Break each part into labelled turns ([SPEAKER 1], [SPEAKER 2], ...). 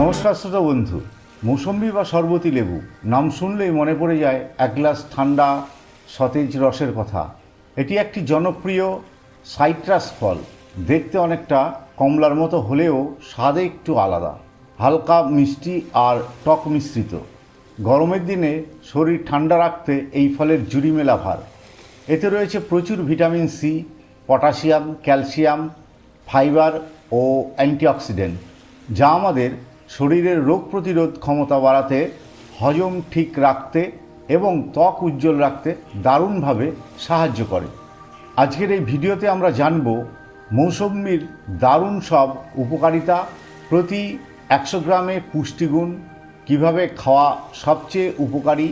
[SPEAKER 1] নমস্কার শ্রোতা বন্ধু, মৌসম্বি বা শরবতী লেবু, নাম শুনলেই মনে পড়ে যায় এক গ্লাস ঠান্ডা সতেজ রসের কথা। এটি একটি জনপ্রিয় সাইট্রাস ফল। দেখতে অনেকটা কমলার মতো হলেও স্বাদে একটু আলাদা। হালকা, মিষ্টি আর টক মিশ্রিত। গরমের দিনে শরীর ঠান্ডা রাখতে এই ফলের জুড়ি মেলা ভার। এতে রয়েছে প্রচুর vitamin C, potassium, calcium, fibre ও অ্যান্টিঅক্সিডেন্ট, যা আমাদের শরীরের রোগ প্রতিরোধ ক্ষমতা বাড়াতে, হজম ঠিক রাখতে এবং ত্বক উজ্জ্বল রাখতে দারুণভাবে সাহায্য করে। আজকের এই ভিডিওতে আমরা জানব মৌসম্বির দারুণ সব উপকারিতা প্রতি একশো গ্রামে পুষ্টিগুণ কীভাবে খাওয়া সবচেয়ে উপকারী,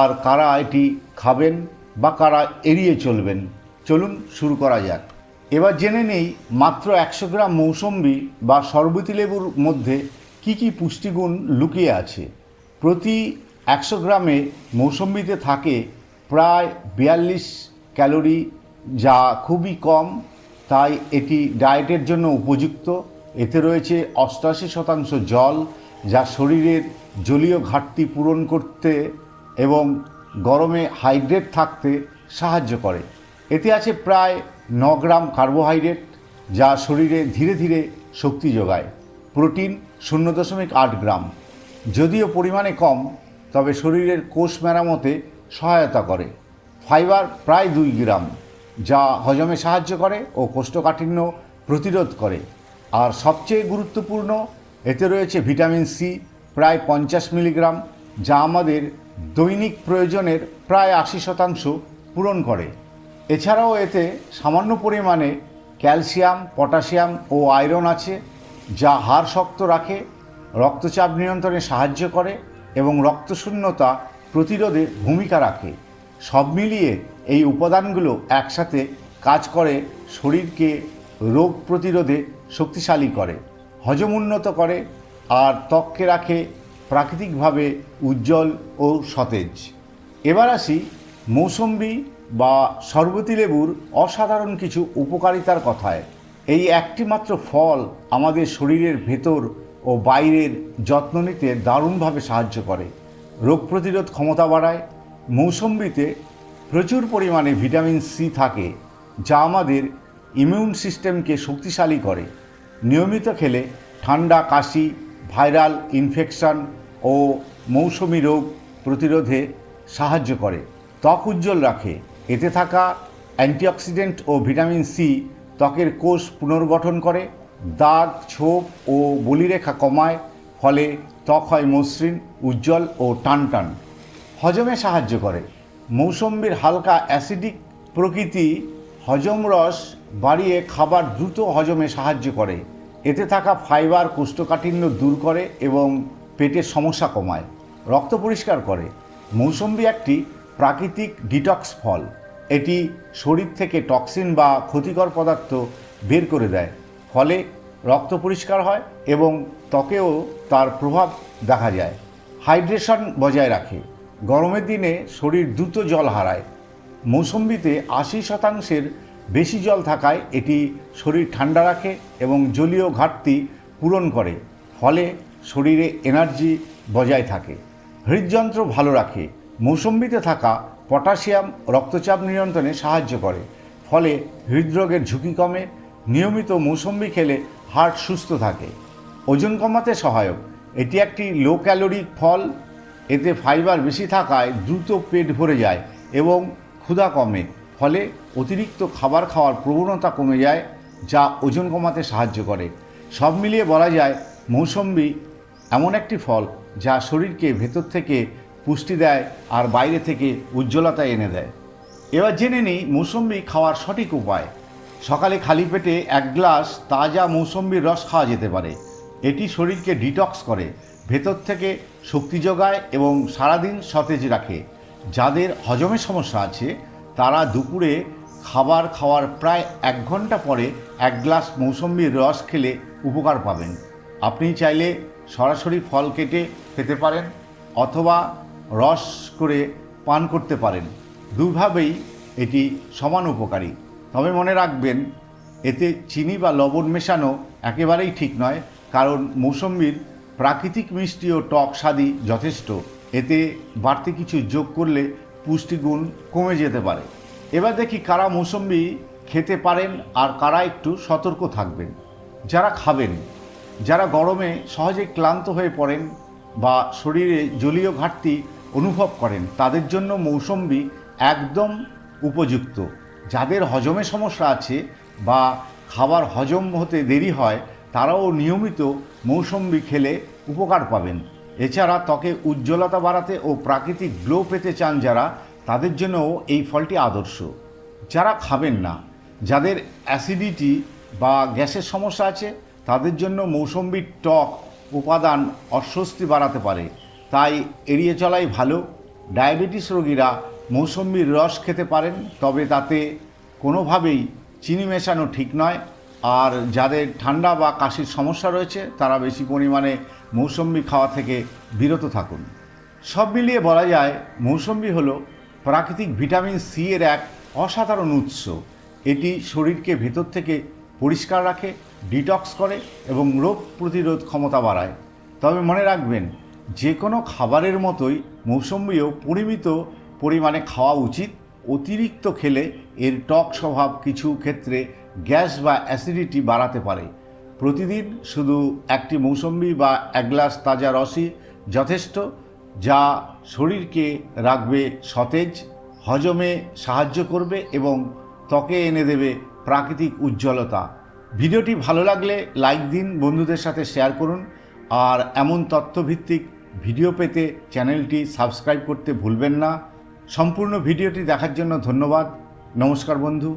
[SPEAKER 1] আর কারা এটি খাবেন বা কারা এড়িয়ে চলবেন। চলুন শুরু করা যাক। এবার জেনে নেই মাত্র একশো গ্রাম মৌসম্বি বা শরবতী লেবুর মধ্যে কি কি পুষ্টিগুণ লুকিয়ে আছে? প্রতি একশো গ্রামে মৌসম্বিতে থাকে প্রায় বিয়াল্লিশ ক্যালোরি, যা খুবই কম। তাই এটি ডায়েটের জন্য উপযুক্ত। এতে রয়েছে অষ্টাশি শতাংশ জল, যা শরীরের জলীয় ঘাটতি পূরণ করতে এবং গরমে হাইড্রেট থাকতে সাহায্য করে। এতে আছে প্রায় ন গ্রাম কার্বোহাইড্রেট, যা শরীরে ধীরে ধীরে শক্তি যোগায়। প্রোটিন শূন্য দশমিক আট গ্রাম। যদিও পরিমাণে কম, তবে শরীরের কোষ মেরামতে সহায়তা করে। ফাইবার প্রায় দুই গ্রাম, যা হজমে সাহায্য করে ও কোষ্ঠকাঠিন্য প্রতিরোধ করে। আর সবচেয়ে গুরুত্বপূর্ণ, এতে রয়েছে ভিটামিন সি প্রায় পঞ্চাশ মিলিগ্রাম, যা আমাদের দৈনিক প্রয়োজনের প্রায় আশি শতাংশ পূরণ করে। এছাড়াও এতে সামান্য পরিমাণে ক্যালসিয়াম, পটাশিয়াম ও আয়রন আছে যা হাড় শক্ত রাখে, রক্তচাপ নিয়ন্ত্রণে সাহায্য করে এবং রক্তশূন্যতা প্রতিরোধে ভূমিকা রাখে। সব মিলিয়ে এই উপাদানগুলো একসাথে কাজ করে শরীরকে রোগ প্রতিরোধে শক্তিশালী করে, হজম উন্নত করে আর ত্বককে রাখে প্রাকৃতিকভাবে উজ্জ্বল ও সতেজ। এবার আসি মৌসম্বি বা শরবতী লেবুর অসাধারণ কিছু উপকারিতার কথায়। এই একটি মাত্র ফল আমাদের শরীরের ভেতর ও বাইরের যত্ন নিতে দারুণভাবে সাহায্য করে। রোগ প্রতিরোধ ক্ষমতা বাড়ায়, মৌসম্বিতে প্রচুর পরিমাণে ভিটামিন সি থাকে, যা আমাদের ইমিউন সিস্টেমকে শক্তিশালী করে। নিয়মিত খেলে ঠান্ডা, কাশি, ভাইরাল ইনফেকশন ও মৌসুমি রোগ প্রতিরোধে সাহায্য করে। ত্বক উজ্জ্বল রাখে, এতে থাকা অ্যান্টিঅক্সিডেন্ট ও ভিটামিন সি ত্বকের কোষ পুনর্গঠন করে, দাগ, ছোপ ও বলিরেখা কমায়, ফলে ত্বক হয় মসৃণ, উজ্জ্বল ও টানটান। হজমে সাহায্য করে। মৌসম্বির হালকা অ্যাসিডিক প্রকৃতি হজম রস বাড়িয়ে খাবার দ্রুত হজমে সাহায্য করে। এতে থাকা ফাইবার, কোষ্ঠকাঠিন্য দূর করে এবং পেটের সমস্যা কমায়। রক্ত পরিষ্কার করে। মৌসম্বি একটি প্রাকৃতিক ডিটক্স ফল। এটি শরীর থেকে টক্সিন বা ক্ষতিকর পদার্থ বের করে দেয়, ফলে রক্ত পরিষ্কার হয় এবং ত্বকেও তার প্রভাব দেখা যায়। হাইড্রেশন বজায় রাখে। গরমের দিনে শরীর দ্রুত জল হারায়। মৌসম্বিতে আশি শতাংশের বেশি জল থাকায় এটি শরীর ঠান্ডা রাখে এবং জলীয় ঘাটতি পূরণ করে, ফলে শরীরে এনার্জি বজায় থাকে। হৃদযন্ত্র ভালো রাখে। মৌসম্বিতে থাকা পটাশিয়াম রক্তচাপ নিয়ন্ত্রণে সাহায্য করে, ফলে হৃদরোগের ঝুঁকি কমে, নিয়মিত মৌসম্বি খেলে হার্ট সুস্থ থাকে। ওজন কমাতে সহায়ক। এটি একটি লো ক্যালোরি ফল। এতে ফাইবার বেশি থাকায় দ্রুত পেট ভরে যায় এবং ক্ষুধা কমে, ফলে অতিরিক্ত খাবার খাওয়ার প্রবণতা কমে যায়, যা ওজন কমাতে সাহায্য করে। সব মিলিয়ে বলা যায়, মৌসম্বি এমন একটি ফল যা শরীরকে ভেতর থেকে পুষ্টি দেয় আর বাইরে থেকে উজ্জ্বলতা এনে দেয়। এবার জেনে নিই মৌসম্বি খাওয়ার সঠিক উপায়। সকালে খালি পেটে এক গ্লাস তাজা মৌসম্বির রস খাওয়া যেতে পারে। এটি শরীরকে ডিটক্স করে, ভেতর থেকে শক্তি যোগায় এবং সারাদিন সতেজ রাখে। যাদের হজমের সমস্যা আছে, তারা দুপুরে খাবার খাওয়ার প্রায় এক ঘণ্টা পরে এক গ্লাস মৌসম্বির রস খেলে উপকার পাবেন। আপনি চাইলে সরাসরি ফল কেটে খেতে পারেন, অথবা রস করে পান করতে পারেন। দুভাবেই এটি সমান উপকারী। তবে মনে রাখবেন, এতে চিনি বা লবণ মেশানো একেবারেই ঠিক নয়, কারণ মৌসম্বির প্রাকৃতিক মিষ্টি ও টক স্বাদই যথেষ্ট। এতে বাড়তি কিছু যোগ করলে পুষ্টিগুণ কমে যেতে পারে। এবার দেখি কারা মৌসম্বি খেতে পারেন আর কারা একটু সতর্ক থাকবেন। যারা খাবেন, যারা গরমে সহজে ক্লান্ত হয়ে পড়েন বা শরীরে জলীয় ঘাটতি অনুভব করেন, তাদের জন্য মৌসম্বি একদম উপযুক্ত। যাদের হজমে সমস্যা আছে বা খাবার হজম হতে দেরি হয়, তারাও নিয়মিত মৌসম্বি খেলে উপকার পাবেন। এছাড়া ত্বকে উজ্জ্বলতা বাড়াতে ও প্রাকৃতিক গ্লো পেতে চান যারা, তাদের জন্যও এই ফলটি আদর্শ। যারা খাবেন না, যাদের অ্যাসিডিটি বা গ্যাসের সমস্যা আছে, তাদের জন্য মৌসম্বির টক উপাদান অস্বস্তি বাড়াতে পারে। তাই এড়িয়ে চলাই ভালো। ডায়াবেটিস রোগীরা মৌসম্বির রস খেতে পারেন, তবে তাতে কোনোভাবেই চিনি মেশানো ঠিক নয়। আর যাদের ঠান্ডা বা কাশির সমস্যা রয়েছে, তারা বেশি পরিমাণে মৌসম্বি খাওয়া থেকে বিরত থাকুন। সব মিলিয়ে বলা যায়, মৌসম্বি হল প্রাকৃতিক ভিটামিন সি এর এক অসাধারণ উৎস। এটি শরীরকে ভেতর থেকে পরিষ্কার রাখে, ডিটক্স করে এবং রোগ প্রতিরোধ ক্ষমতা বাড়ায়। তবে মনে রাখবেন যে কোনো খাবারের মতোই মৌসম্বিও পরিমিত পরিমাণে খাওয়া উচিত। অতিরিক্ত খেলে এর টক স্বভাব কিছু ক্ষেত্রে গ্যাস বা অ্যাসিডিটি বাড়াতে পারে। প্রতিদিন শুধু একটি মৌসম্বি বা এক গ্লাস তাজা রসই যথেষ্ট, যা শরীরকে রাখবে সতেজ, হজমে সাহায্য করবে এবং ত্বকে এনে দেবে প্রাকৃতিক উজ্জ্বলতা। ভিডিওটি ভালো লাগলে লাইক দিন, বন্ধুদের সাথে শেয়ার করুন। আর এমন তথ্যভিত্তিক ভিডিও পেতে চ্যানেলটি সাবস্ক্রাইব করতে ভুলবেন না। সম্পূর্ণ ভিডিওটি দেখার জন্য ধন্যবাদ। নমস্কার বন্ধু।